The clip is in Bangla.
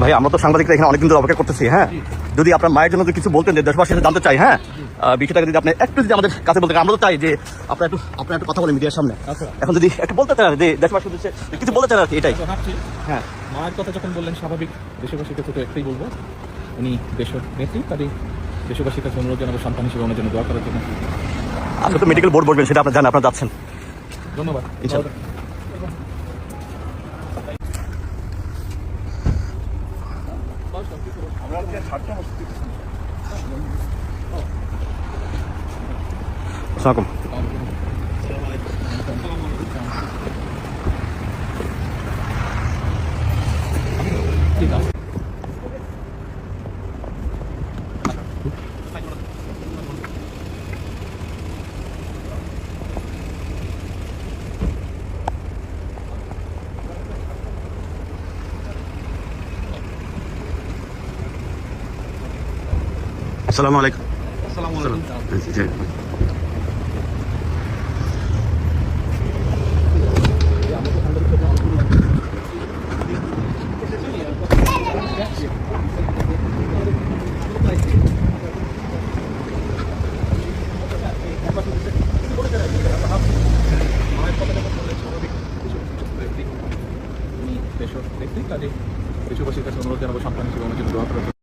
ভাই আমরা তো সাংবাদিকরা এখানে অনেকদিন ধরে অপেক্ষা করতেছি হ্যাঁ? যদি আপনার মায়ের জন্য কিছু বলতেন যে দেশবাসী এসে জানতে চাই হ্যাঁ? বিষয়টাকে যদি আপনি একটু যদি আমাদের কাছে বলতে আমরা তো চাই যে আপনার একটু আপনার একটু কথা বলেন মিডিয়ার সামনে। আচ্ছা। এখন যদি একটু বলতে চান যে দেশবাসী উদ্দেশ্যে কিছু বলতে চান আর কি এটাই। হ্যাঁ। মায়ের কথা যখন বললেন স্বাভাবিক দেশবাসীর কাছে তো একটাই বলব উনি দেশের নেত্রী তারই দেশবাসীর কাছে অনুরোধ জানাব সন্তান হিসেবে ওনার জন্য দোয়া করার জন্য। আপনি তো মেডিকেল বোর্ড বসবেন সেটা আপনার জানেন আপনার যাচ্ছেন। ধন্যবাদ। ইনশাআল্লাহ। আসসালামু আলাইকুম আসসালামু আলাইকুম। আসসালামু আলাইকুম দেশের নেত্রী তারই দেশবাসীর কাছে অনুরোধ জানাব সন্তান হিসেবে ওনার